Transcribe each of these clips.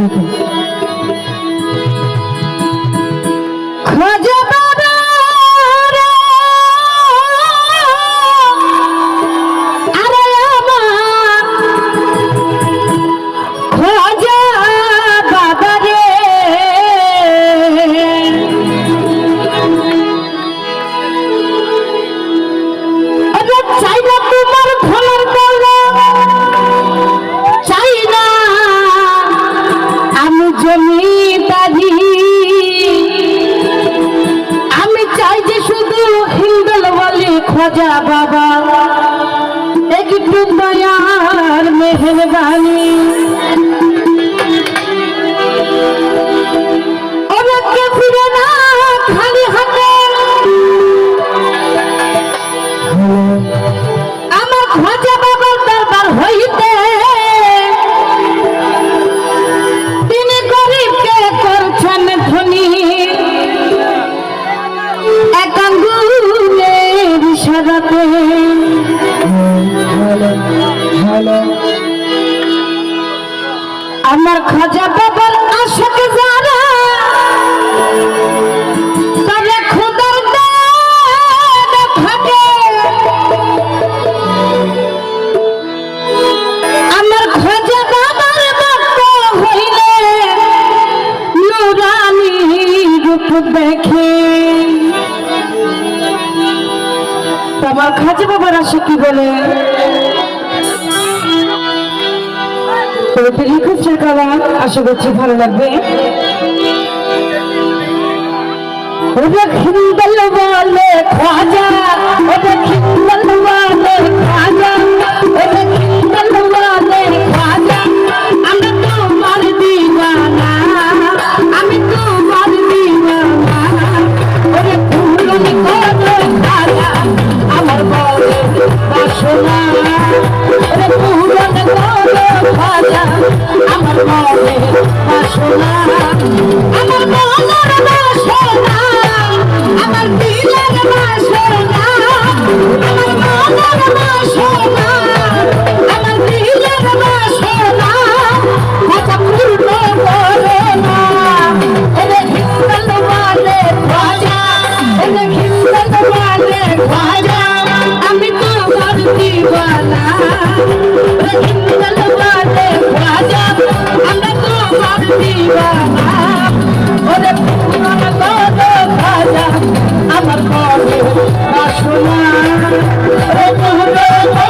আলাইকুম রাজা বাবা একটু দয়ার মেহের কি বলে? রিকোয়েস্টের কালা আশা করছি ভালো লাগবে। দক্ষিণ বলবালে খাজা দক্ষিণ বলবালে খাজা দক্ষিণ বলবালে খাজা। ভালোবাসে Oh.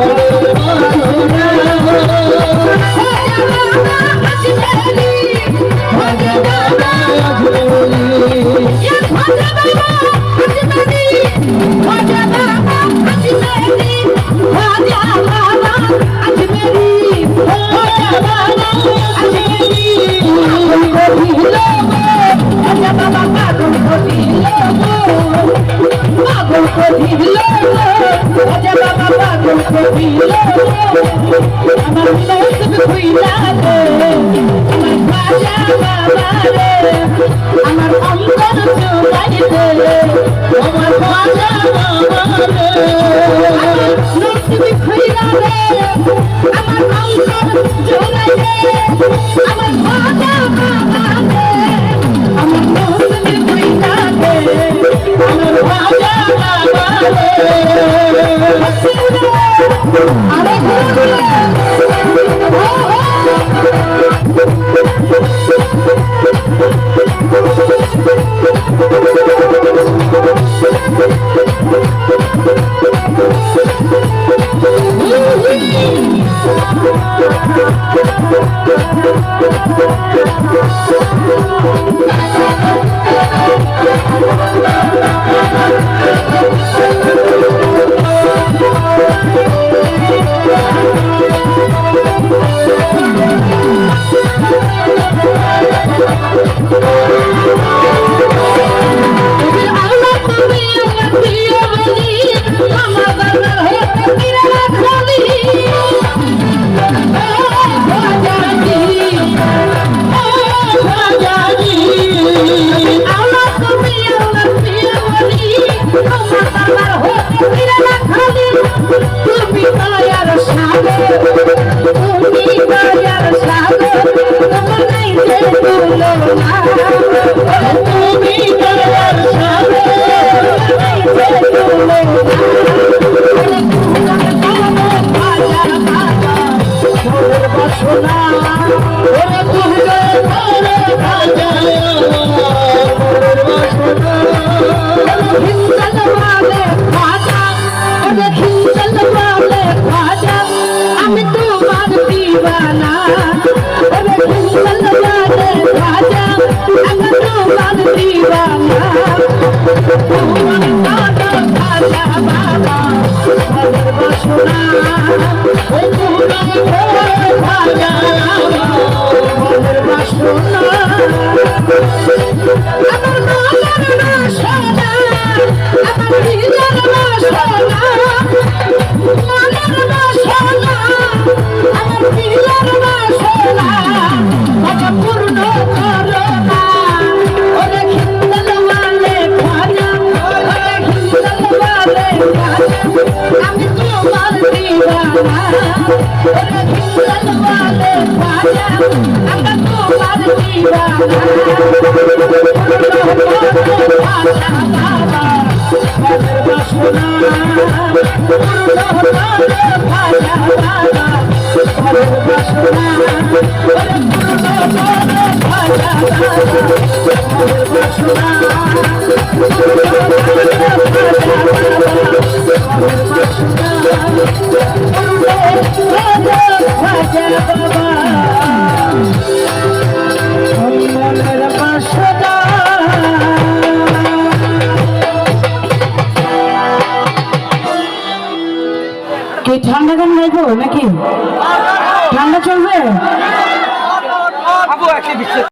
ভরে আমার অন্তর চুলাইতে আমার ভাষা নসিবি খুইরা রে আমার অন্তর চুলাইতে আমার ভাষা আমার নসিবি খুইরা রে আমার ভাষা আরে ঘুরে Thank you. Hello.